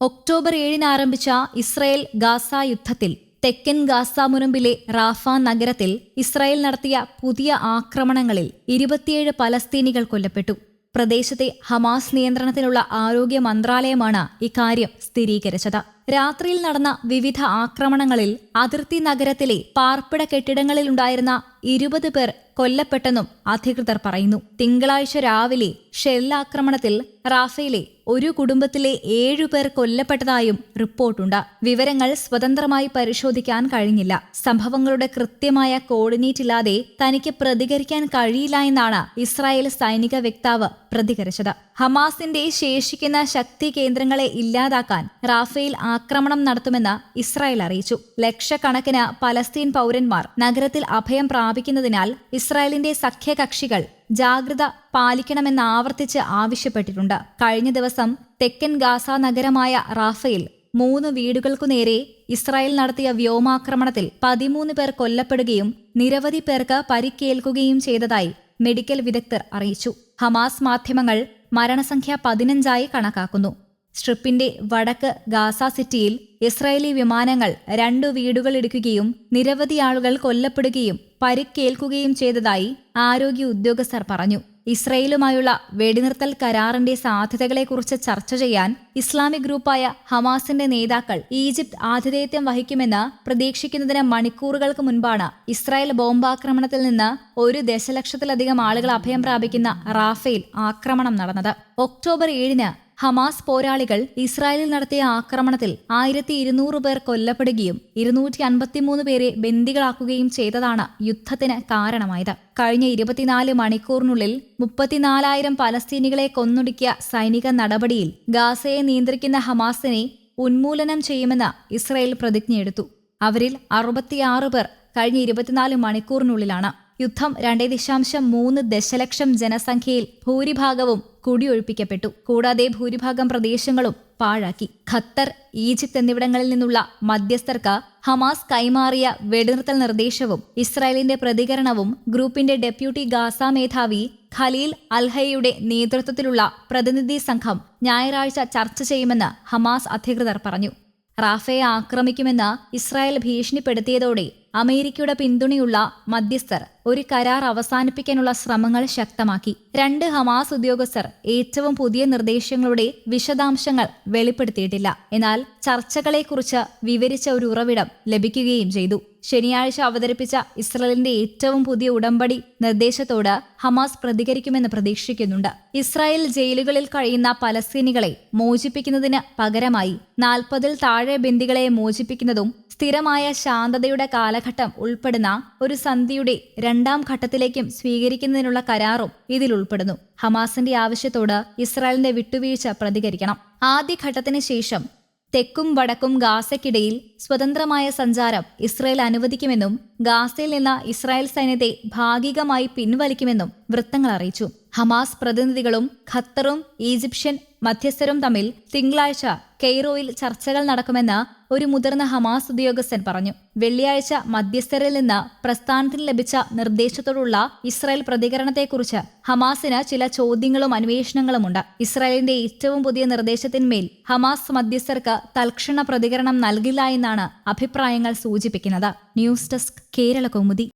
October ഏഴിന് ആരംഭിച്ച Israel Gaza യുദ്ധത്തിൽ തെക്കൻ ഗാസ മുനമ്പിലെ റാഫ നഗരത്തിൽ ഇസ്രായേൽ നടത്തിയ പുതിയ ആക്രമണങ്ങളിൽ ഇരുപത്തിയേഴ് പലസ്തീനികൾ കൊല്ലപ്പെട്ടു. പ്രദേശത്തെ ഹമാസ് നിയന്ത്രണത്തിലുള്ള ആരോഗ്യ മന്ത്രാലയമാണ് ഇക്കാര്യം സ്ഥിരീകരിച്ചത്. രാത്രിയിൽ നടന്ന വിവിധ ആക്രമണങ്ങളിൽ അതിർത്തി നഗരത്തിലെ പാർപ്പിട കെട്ടിടങ്ങളിലുണ്ടായിരുന്ന ഇരുപത് പേർ കൊല്ലപ്പെട്ടെന്നും അധികൃതർ പറയുന്നു. തിങ്കളാഴ്ച രാവിലെ ഷെല്ലാക്രമണത്തിൽ റാഫയിലെ ഒരു കുടുംബത്തിലെ ഏഴുപേർ കൊല്ലപ്പെട്ടതായും റിപ്പോർട്ടുണ്ട്. വിവരങ്ങൾ സ്വതന്ത്രമായി പരിശോധിക്കാൻ കഴിഞ്ഞില്ല. സംഭവങ്ങളുടെ കൃത്യമായ കോർഡിനേറ്റ് ഇല്ലാതെ തനിക്ക് പ്രതികരിക്കാൻ കഴിയില്ല എന്നാണ് ഇസ്രായേൽ സൈനിക വക്താവ് പ്രതികരിച്ചത്. ഹമാസിന്റെ ശേഷിക്കുന്ന ശക്തി കേന്ദ്രങ്ങളെ ഇല്ലാതാക്കാൻ റാഫേൽ ആക്രമണം നടത്തുമെന്ന് ഇസ്രായേൽ അറിയിച്ചു. ലക്ഷക്കണക്കിന് പലസ്തീൻ പൗരന്മാർ നഗരത്തിൽ അഭയം പ്രാപിക്കുന്നതിനാൽ ഇസ്രായേലിന്റെ സഖ്യകക്ഷികൾ ജാഗ്രത പാലിക്കണമെന്ന് ആവർത്തിച്ച് ആവശ്യപ്പെട്ടിട്ടുണ്ട്. കഴിഞ്ഞ ദിവസം തെക്കൻ ഗാസ നഗരമായ റാഫയിൽ മൂന്ന് വീടുകൾക്കു നേരെ ഇസ്രായേൽ നടത്തിയ വ്യോമാക്രമണത്തിൽ പതിമൂന്ന് പേർ കൊല്ലപ്പെടുകയും നിരവധി പേർക്ക് പരിക്കേൽക്കുകയും ചെയ്തതായി മെഡിക്കൽ വിദഗ്ധർ അറിയിച്ചു. ഹമാസ് മാധ്യമങ്ങൾ മരണസംഖ്യ പതിനഞ്ചായി കണക്കാക്കുന്നു. സ്ട്രിപ്പിന്റെ വടക്ക് ഗാസ സിറ്റിയിൽ ഇസ്രായേലി വിമാനങ്ങൾ രണ്ടു വീടുകൾ ഇടിക്കുകയും നിരവധി ആളുകൾ കൊല്ലപ്പെടുകയും പരിക്കേൽക്കുകയും ചെയ്തതായി ആരോഗ്യ ഉദ്യോഗസ്ഥർ പറഞ്ഞു. ഇസ്രയേലുമായുള്ള വെടിനിർത്തൽ കരാറിന്റെ സാധ്യതകളെക്കുറിച്ച് ചർച്ച ചെയ്യാൻ ഇസ്ലാമിക് ഗ്രൂപ്പായ ഹമാസിന്റെ നേതാക്കൾ ഈജിപ്ത് ആതിഥേയത്വം വഹിക്കുമെന്ന് പ്രതീക്ഷിക്കുന്നതിന് മണിക്കൂറുകൾക്ക് മുൻപാണ് ഇസ്രായേൽ ബോംബാക്രമണത്തിൽ നിന്ന് ഒരു ദശലക്ഷത്തിലധികം ആളുകൾ അഭയം പ്രാപിക്കുന്ന റാഫേൽ ആക്രമണം നടന്നത്. ഒക്ടോബർ ഏഴിന് ഹമാസ് പോരാളികൾ ഇസ്രായേലിൽ നടത്തിയ ആക്രമണത്തിൽ ആയിരത്തി ഇരുന്നൂറ് പേർ കൊല്ലപ്പെടുകയും ഇരുന്നൂറ്റി അൻപത്തിമൂന്ന് പേരെ ബന്ദികളാക്കുകയും ചെയ്തതാണ് യുദ്ധത്തിന് കാരണമായത്. കഴിഞ്ഞ ഇരുപത്തിനാല് മണിക്കൂറിനുള്ളിൽ മുപ്പത്തിനാലായിരം പലസ്തീനികളെ കൊന്നൊടുക്കിയ സൈനിക നടപടിയിൽ ഗാസയെ നിയന്ത്രിക്കുന്ന ഹമാസിനെ ഉന്മൂലനം ചെയ്യുമെന്ന് ഇസ്രായേൽ പ്രതിജ്ഞയെടുത്തു. അവരിൽ അറുപത്തിയാറ് പേർ കഴിഞ്ഞ ഇരുപത്തിനാല് മണിക്കൂറിനുള്ളിലാണ് യുദ്ധം രണ്ടേ ദശാംശം മൂന്ന് ദശലക്ഷം ജനസംഖ്യയിൽ ഭൂരിഭാഗവും കുടിയൊഴിപ്പിക്കപ്പെട്ടു. കൂടാതെ ഭൂരിഭാഗം പ്രദേശങ്ങളും പാഴാക്കി. ഖത്തർ ഈജിപ്ത് എന്നിവിടങ്ങളിൽ നിന്നുള്ള മധ്യസ്ഥർക്ക് ഹമാസ് കൈമാറിയ വെടിനിർത്തൽ നിർദ്ദേശവും ഇസ്രായേലിന്റെ പ്രതികരണവും ഗ്രൂപ്പിന്റെ ഡെപ്യൂട്ടി ഗാസ മേധാവി ഖലീൽ അൽഹയുടെ നേതൃത്വത്തിലുള്ള പ്രതിനിധി സംഘം ഞായറാഴ്ച ചർച്ച ചെയ്യുമെന്ന് ഹമാസ് അധികൃതർ പറഞ്ഞു. റാഫയെ ആക്രമിക്കുമെന്ന് ഇസ്രായേൽ ഭീഷണിപ്പെടുത്തിയതോടെ അമേരിക്കയുടെ പിന്തുണയുള്ള മധ്യസ്ഥർ ഒരു കരാർ അവസാനിപ്പിക്കാനുള്ള ശ്രമങ്ങൾ ശക്തമാക്കി. രണ്ട് ഹമാസ് ഉദ്യോഗസ്ഥർ ഏറ്റവും പുതിയ നിർദ്ദേശങ്ങളുടെ വിശദാംശങ്ങൾ വെളിപ്പെടുത്തിയിട്ടില്ല. എന്നാൽ ചർച്ചകളെക്കുറിച്ച് വിവരിച്ച ഒരു ഉറവിടം ലഭിക്കുകയും ചെയ്തു. ശനിയാഴ്ച അവതരിപ്പിച്ച ഇസ്രയേലിന്റെ ഏറ്റവും പുതിയ ഉടമ്പടി നിർദ്ദേശത്തോട് ഹമാസ് പ്രതികരിക്കുമെന്ന് പ്രതീക്ഷിക്കുന്നുണ്ട്. ഇസ്രായേൽ ജയിലുകളിൽ കഴിയുന്ന പലസ്തീനികളെ മോചിപ്പിക്കുന്നതിന് പകരമായി നാൽപ്പതിൽ താഴെ ബന്ദികളെ മോചിപ്പിക്കുന്നതും സ്ഥിരമായ ശാന്തതയുടെ കാലഘട്ടം ഉൾപ്പെടുന്ന ഒരു സന്ധിയുടെ രണ്ടാം ഘട്ടത്തിലേക്കും സ്വീകരിക്കുന്നതിനുള്ള കരാറും ഇതിൽ ഉൾപ്പെടുന്നു. ഹമാസിന്റെ ആവശ്യത്തോട് ഇസ്രായേലിന്റെ വിട്ടുവീഴ്ച പ്രതികരിക്കണം. ആദ്യഘട്ടത്തിന് ശേഷം തെക്കും വടക്കും ഗാസയ്ക്കിടയിൽ സ്വതന്ത്രമായ സഞ്ചാരം ഇസ്രായേൽ അനുവദിക്കുമെന്നും ഗാസയിൽ നിന്ന് ഇസ്രായേൽ സൈന്യത്തെ ഭാഗികമായി പിൻവലിക്കുമെന്നും വൃത്തങ്ങൾ അറിയിച്ചു. ഹമാസ് പ്രതിനിധികളും ഖത്തറും ഈജിപ്ഷ്യൻ മധ്യസ്ഥരും തമ്മിൽ തിങ്കളാഴ്ച കെയ്റോയിൽ ചർച്ചകൾ നടക്കുമെന്ന് ഒരു മുതിർന്ന ഹമാസ് ഉദ്യോഗസ്ഥൻ പറഞ്ഞു. വെള്ളിയാഴ്ച മധ്യസ്ഥരിൽ നിന്ന് പ്രസ്ഥാനത്തിന് ലഭിച്ച നിർദ്ദേശത്തോടുള്ള ഇസ്രായേൽ പ്രതികരണത്തെക്കുറിച്ച് ഹമാസിന് ചില ചോദ്യങ്ങളും അന്വേഷണങ്ങളുമുണ്ട് ഇസ്രായേലിന്റെ ഏറ്റവും പുതിയ നിർദ്ദേശത്തിന്മേൽ ഹമാസ് മധ്യസ്ഥർക്ക് തൽക്ഷണ പ്രതികരണം നൽകില്ല എന്നാണ് അഭിപ്രായങ്ങൾ സൂചിപ്പിക്കുന്നത്. News desk Kerala Kaumudi.